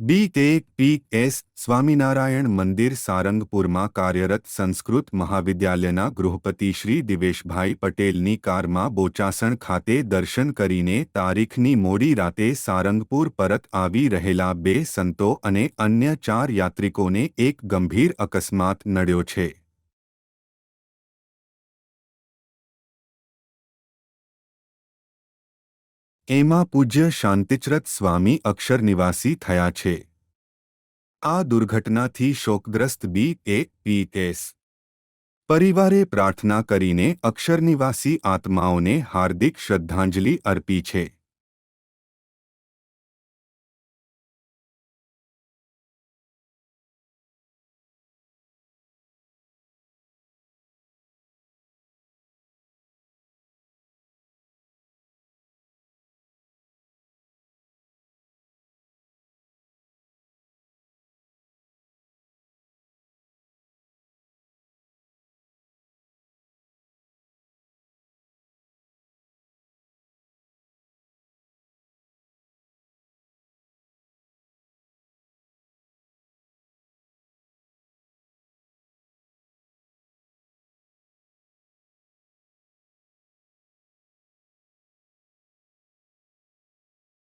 બી તે P S Swaminarayan મંદિર સારંગપુરમાં કાર્યરત સંસ્કૃત મહાવિદ્યાલયના ગૃહપતિ શ્રી દિવેશભાઈ પટેલની કારમાં બોચાસણ ખાતે દર્શન કરીને તારીખની મોડી રાતે સારંગપુર પરત આવી રહેલા બે સંતો અને અન્ય ચાર યાત્રિકોને એક ગંભીર અકસ્માત નડ્યો છે. એમાં પૂજ્ય શાંતિચરત સ્વામી અક્ષર નિવાસી થયા છે. આ દુર્ઘટનાથી શોકગ્રસ્ત બી એ પી એસ. પરિવારે પ્રાર્થના કરીને અક્ષર નિવાસી આત્માઓને હાર્દિક શ્રદ્ધાંજલિ અર્પી છે.